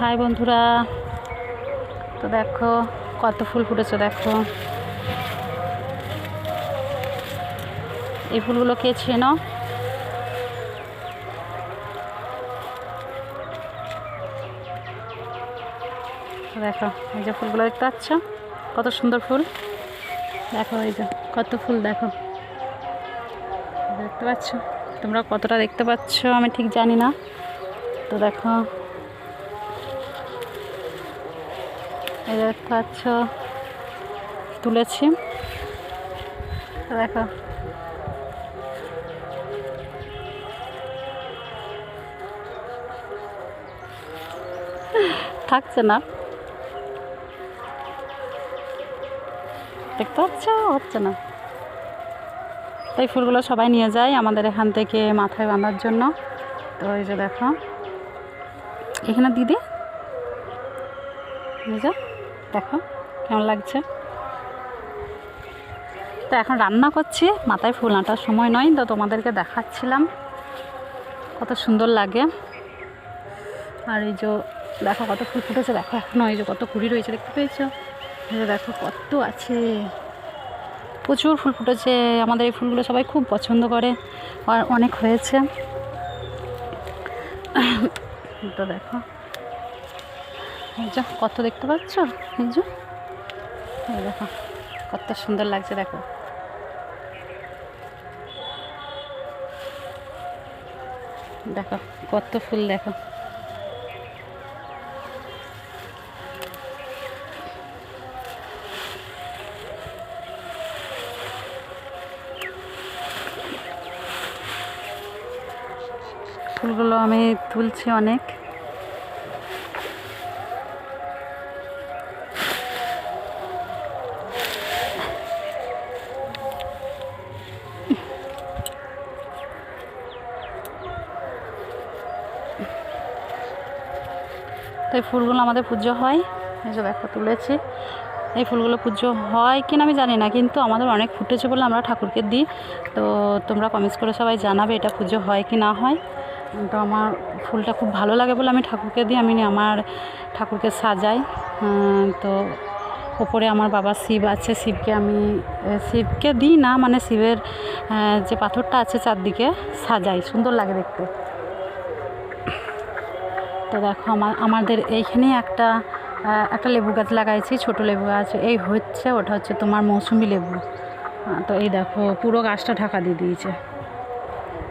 High বন্ধুরা। তো দেখো, কত ফুল ফুটেছে দেখো। এই ফুলগুলো কে চেনো দেখো, এই যে ফুলগুলো দেখতে পাচ্ছ? কত সুন্দর ফুল। দেখো, এই যে কত ফুল দেখো। দেখতে পাচ্ছ? তোমরা কতটা দেখতে পাচ্ছ আমি ঠিক জানি না। তো দেখো দেখতে পাচ্ছ তুলেছি। দেখো। থাকছে না। দেখতে পাচ্ছ? হচ্ছে না। তাই ফুলগুলো সবাই নিয়ে যায় আমাদের এখান থেকে মাথায় বাঁধার জন্য। তো এই যে দেখো। এখানে দিদি। বুঝো দেখো, কেমন লাগছে? তো এখন রান্না করছি, মাথায় ফুল আঁটার সময় নয়, তো তোমাদেরকে দেখাচ্ছিলাম কত সুন্দর লাগে। আর এই যে, দেখো কত ফুল ফুটেছে, দেখো এখনও এই যে কত কুড়ি রয়েছে, দেখতে পেয়েছ? এই যে দেখো কত আছে। প্রচুর ফুল ফুটেছে, আমাদের এই ফুলগুলো সবাই খুব পছন্দ করে, আর অনেক হয়েছে। তো দেখো। যে, কত দেখতে পাচ্ছ? এই দেখো, কত সুন্দর লাগছে, দেখো। দেখো, কত ফুল, দেখো। ফুলগুলো আমি তুলছি অনেক। এই ফুলগুলো আমাদের পুজো হয়। এই যে দেখো, তুলেছি। এই ফুলগুলো পুজো হয় কিনা আমি জানি না, কিন্তু আমাদের অনেক ফুটেছে বলে আমরা ঠাকুরকে দিই। তো তোমরা কমেন্টস করে সবাই জানাবে এটা পুজো হয় কি না হয়। তো আমার ফুলটা খুব ভালো লাগে বলে আমি ঠাকুরকে দিই, আমি আমার ঠাকুরকে সাজাই। তো ওপরে আমার বাবা শিব আছে, শিবকে আমি শিবকে দিই না মানে শিবের যে পাথরটা আছে চারদিকে সাজাই, সুন্দর লাগে দেখতে। তো দেখো আমার আমাদের এইখানেই একটা একটা লেবু গাছ লাগাইছি, ছোট লেবু গাছ। এই হচ্ছে, ওটা হচ্ছে তোমার মৌসুমি লেবু। তো এই দেখো, পুরো গাছটা ঢাকা দিয়ে দিয়েছে।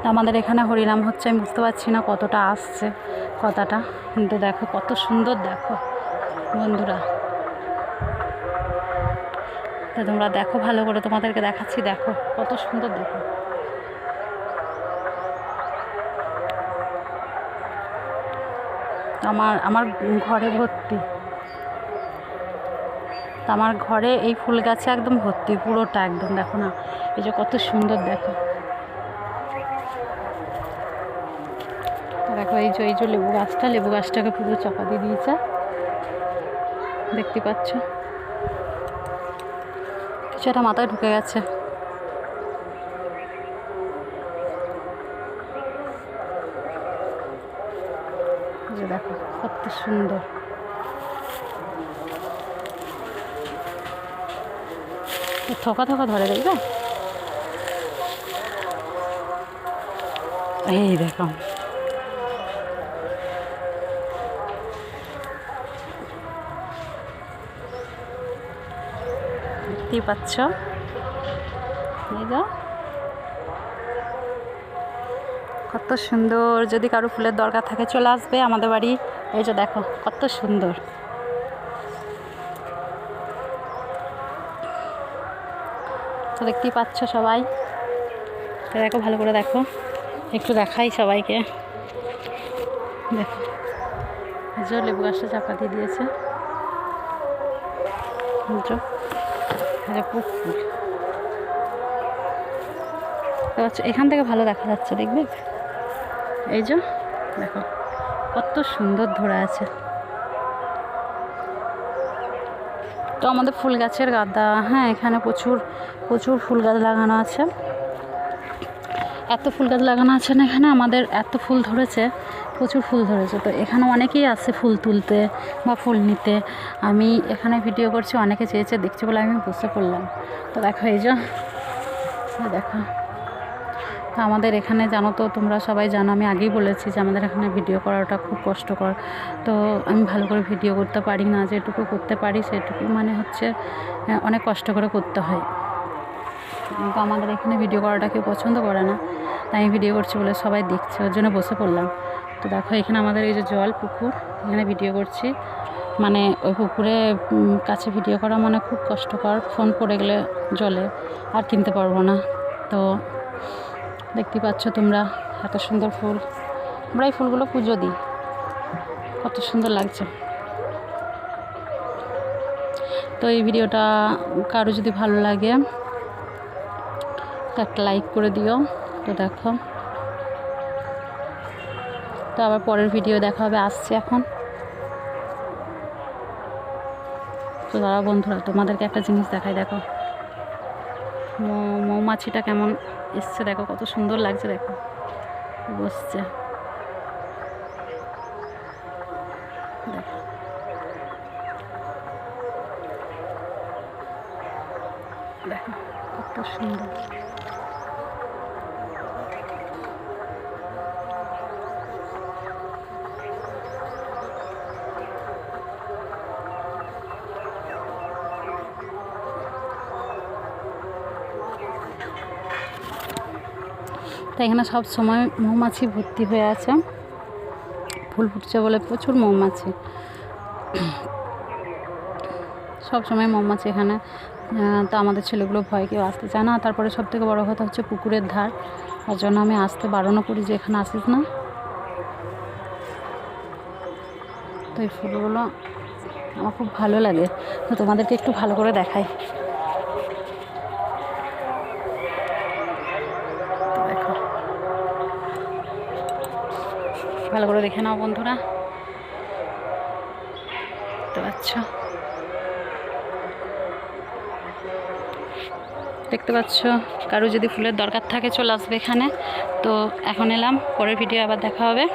তো আমাদের এখানে হরিনাম হচ্ছে, আমি বুঝতে পারছি না কতটা আসছে, কথাটা। কিন্তু দেখো, কত সুন্দর দেখো, বন্ধুরা। তো তোমরা দেখো, ভালো করে তোমাদেরকে দেখাচ্ছি, দেখো, কত সুন্দর দেখো। আমার আমার ঘরে ভর্তি। তো আমার ঘরে এই ফুল গাছে একদম ভর্তি, পুরোটা একদম। দেখো না, এই যে কত সুন্দর দেখো। দেখো, এই যে এই যে লেবু গাছটা, লেবু গাছটাকে পুরো চাপা দিয়ে দিয়েছে। দেখতে পাচ্ছ? কিছু একটা মাথায় ঢুকে গেছে এই যে দেখো কত সুন্দর। থোকা থোকা ধরে দেখবে? এই দেখো। পাচ্ছ? এই যা। কত সুন্দর, যদি কারও ফুলের দরকার থাকে চলে আসবে আমাদের বাড়ি। এই যে দেখো, কত সুন্দর। তো দেখতেই পাচ্ছ সবাই। দেখো, ভালো করে দেখো। একটু দেখাই সবাইকে। দেখো যে লেবু গাছটা চাপা দিয়ে দিয়েছে। পুকুর। তো আচ্ছা, এখান থেকে ভালো দেখা যাচ্ছে দেখবে? এই যে দেখো কত সুন্দর ধরে আছে। তো আমাদের ফুল গাছের গাদা হ্যাঁ এখানে প্রচুর প্রচুর ফুল গাছ লাগানো আছে। এত ফুল গাছ লাগানো আছে না এখানে? আমাদের এত ফুল ধরেছে প্রচুর ফুল ধরেছে। তো এখানে অনেকেই আছে ফুল তুলতে বা ফুল নিতে। আমি এখানে ভিডিও করছি অনেকে চেয়েছে দেখছি বলে আমি বসে পড়লাম তো দেখো এই যে দেখো। তো আমাদের এখানে জানো তো, তোমরা সবাই জানো, আমি আগেই বলেছি যে আমাদের এখানে ভিডিও করাটা খুব কষ্টকর। তো আমি ভালো করে ভিডিও করতে পারি না, যেটুকু করতে পারি সেটুকু মানে হচ্ছে অনেক কষ্ট করে করতে হয়। তো আমাদের এখানে ভিডিও করাটা কেউ পছন্দ করে না, তাই আমি ভিডিও করছি বলে সবাই দেখছে, ওর জন্য বসে পড়লাম। তো দেখো, এখানে আমাদের এই যে জল, পুকুর, এখানে ভিডিও করছি। মানে ওই পুকুরে কাছে ভিডিও করা মানে খুব কষ্টকর ফোন পড়ে গেলে জলে, আর কিনতে পারব না। তো দেখতে পাচ্ছ তোমরা, এত সুন্দর ফুল। আমরা এই ফুলগুলো পুজো দিই। কত সুন্দর লাগছে। তো এই ভিডিওটা কারও যদি ভালো লাগে, তো একটা লাইক করে দিও। তো দেখো। তো আবার পরের ভিডিও দেখা হবে, আসছে এখন। তো দাঁড়া বন্ধুরা, তোমাদেরকে একটা জিনিস দেখাই, দেখো। মৌমাছিটা কেমন এসছে দেখো কত সুন্দর লাগছে দেখো। বসছে। দেখো কত সুন্দর। তো এখানে সব সময় মৌমাছি ভর্তি হয়ে আছে। ফুল ফুটছে বলে প্রচুর মৌমাছি। সব সময় মৌমাছি এখানে। তো আমাদের ছেলেগুলো ভয় কেউ আসতে চায় না। তারপরে সব থেকে বড়ো কথা হচ্ছে পুকুরের ধার। তার জন্য আমি আসতে বারণও করি যে এখানে আসিস না। তো এই ফুলগুলো আমার খুব ভালো লাগে। তো তোমাদেরকে একটু ভালো করে দেখাই তো দেখো ভালো করে দেখে নাও বন্ধুরা। দেখতে পাচ্ছ? দেখতে পাচ্ছ? কারও যদি ফুলের দরকার থাকে চলে আসবে এখানে। তো এখন এলাম, পরের ভিডিও আবার দেখা হবে।